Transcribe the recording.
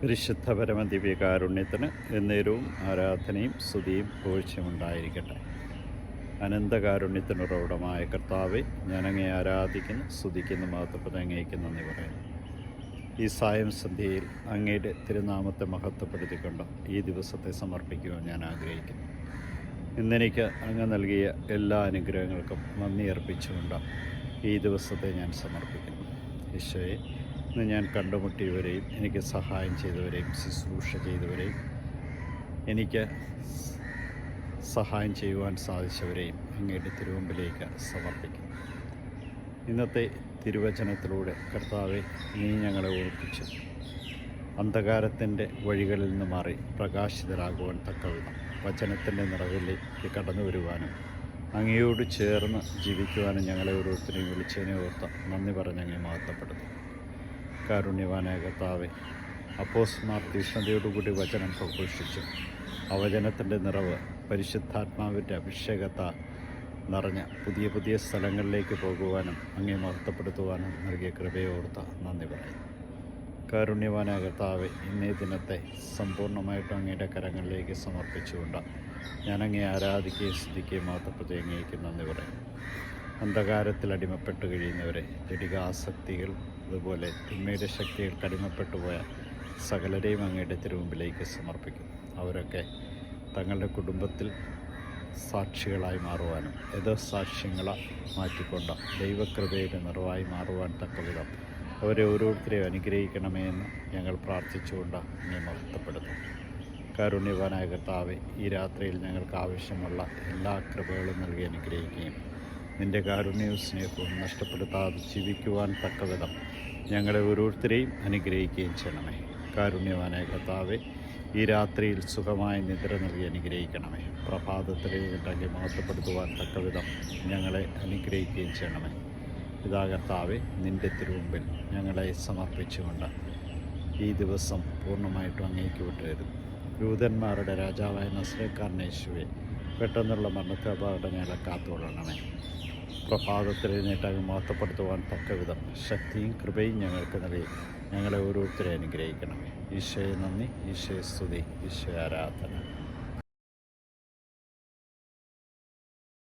പരിശുദ്ധ പരമദിവ്യകാരുണ്യത്തിന് എന്നേരവും ആരാധനയും സ്തുതിയും പൂഴ്ചയുമുണ്ടായിരിക്കട്ടെ അനന്തകാരുണ്യത്തിനുറവിടമായ കർത്താവെ ഞാനങ്ങേ ആരാധിക്കുന്നു സ്തുതിക്കുന്നു മഹത്വപ്പെട്ട് അങ്ങേക്ക് നന്ദി പറയുന്നു. ഈ സായം സന്ധ്യയിൽ അങ്ങയുടെ തിരുനാമത്തെ മഹത്വപ്പെടുത്തിക്കൊണ്ട് ഈ ദിവസത്തെ സമർപ്പിക്കുവാൻ ഞാൻ ആഗ്രഹിക്കുന്നു. ഇന്നെനിക്ക് അങ്ങ് നൽകിയ എല്ലാ അനുഗ്രഹങ്ങൾക്കും നന്ദി അർപ്പിച്ചുകൊണ്ട് ഈ ദിവസത്തെ ഞാൻ സമർപ്പിക്കുന്നു. ഈശോയെ ഇന്ന് ഞാൻ കണ്ടുമുട്ടിയവരെയും എനിക്ക് സഹായം ചെയ്തവരെയും ശുശ്രൂഷ ചെയ്തവരെയും എനിക്ക് സഹായം ചെയ്യുവാൻ സാധിച്ചവരെയും അങ്ങയുടെ തിരുവമ്പിലേക്ക് സമർപ്പിക്കും ഇന്നത്തെ തിരുവചനത്തിലൂടെ കർത്താവെ നീ ഞങ്ങളെ ഓർപ്പിച്ചു അന്ധകാരത്തിന്റെ വഴികളിൽ നിന്ന് മാറി പ്രകാശിതരാകുവാൻ തക്കവിധം വചനത്തിന്റെ നിറവിലേക്ക് കടന്നു വരുവാനും അങ്ങയോട് ചേർന്ന് ജീവിക്കുവാനും ഞങ്ങളെ ഓരോരുത്തരെയും വിളിച്ചതിനെ ഓർത്ത് നന്ദി പറഞ്ഞ് അങ്ങേ കാരുണ്യവാനായ കർത്താവെ അപ്പോസ്മാർ തീഷ്ണതയോടുകൂടി വചനം പ്രഘോഷിച്ചു. ആ വചനത്തിന്റെ നിറവ് പരിശുദ്ധാത്മാവിന്റെ അഭിഷേകത്താൽ നിറഞ്ഞ പുതിയ പുതിയ സ്ഥലങ്ങളിലേക്ക് പോകുവാനും അങ്ങേ മഹത്വപ്പെടുത്തുവാനും നൽകിയ കൃപയോർത്ത നന്ദി പറയുന്നു. കാരുണ്യവാനായ കർത്താവെ ഇന്നേ ദിനത്തെ സമ്പൂർണമായിട്ടും അങ്ങയുടെ കരങ്ങളിലേക്ക് സമർപ്പിച്ചുകൊണ്ട് ഞാൻ അങ്ങേ ആരാധിക്കുകയും സ്തുതിക്കുകയും മഹത്വപ്പെടുത്തി അങ്ങേക്ക് നന്ദി പറയുന്നു. അന്ധകാരത്തിൽ അടിമപ്പെട്ട് കഴിയുന്നവരെ ജടികാസക്തികൾ അതുപോലെ തിന്മയുടെ ശക്തികൾക്ക് അടിമപ്പെട്ടു പോയ സകലരെയും അങ്ങയുടെ തിരുമുമ്പിലേക്ക് സമർപ്പിക്കുന്നു. അവരൊക്കെ തങ്ങളുടെ കുടുംബത്തിൽ സാക്ഷികളായി മാറുവാനും എതിർ സാക്ഷ്യങ്ങളെ മാറ്റിക്കൊണ്ട ദൈവകൃപയുടെ നിറവായി മാറുവാൻ തക്കവിധം അവരെ ഓരോരുത്തരെയും അനുഗ്രഹിക്കണമേ എന്ന് ഞങ്ങൾ പ്രാർത്ഥിച്ചുകൊണ്ട് നീ മഹത്വപ്പെടുന്നു. കാരുണ്യവാനായ കർത്താവ് ഈ രാത്രിയിൽ ഞങ്ങൾക്ക് ആവശ്യമുള്ള എല്ലാ കൃപകളും നൽകി അനുഗ്രഹിക്കുകയും നിന്റെ കാരുണ്യവും സ്നേഹവും നഷ്ടപ്പെടുത്താതെ ജീവിക്കുവാൻ തക്കവിധം ഞങ്ങളെ ഓരോരുത്തരെയും അനുഗ്രഹിക്കുകയും ചെയ്യണമേ. കാരുണ്യവാനായ കർത്താവെ ഈ രാത്രിയിൽ സുഖമായ നിദ്ര നൽകി അനുഗ്രഹിക്കണമേ. പ്രഭാതത്തിൽ എഴുന്നേറ്റെങ്കിൽ മഹത്വപ്പെടുത്തുവാൻ തക്കവിധം ഞങ്ങളെ അനുഗ്രഹിക്കുകയും ചെയ്യണമേ. ഇതാ കർത്താവെ നിന്റെ തിരുമുമ്പിൽ ഞങ്ങളെ സമർപ്പിച്ചുകൊണ്ട് ഈ ദിവസം പൂർണമായിട്ടും അങ്ങേക്ക് വിട്ടുതരുന്നു യൂതന്മാരുടെ രാജാവായ നസ്രക്കാരനേശുവെ പെട്ടെന്നുള്ള മരണത്തെ അപകടങ്ങളെ കാത്തുകൊള്ളണമേ. പ്രഭാതത്തിൽ എഴുന്നേറ്റാകെ മഹത്വപ്പെടുത്തുവാൻ തക്കവിധം ശക്തിയും കൃപയും ഞങ്ങൾക്ക് നൽകി. ഞങ്ങളെ ഓരോരുത്തരെ അനുഗ്രഹിക്കണം ഈശോയെ നന്ദി ഈശോയെ സ്തുതി ഈശോയെ ആരാധന.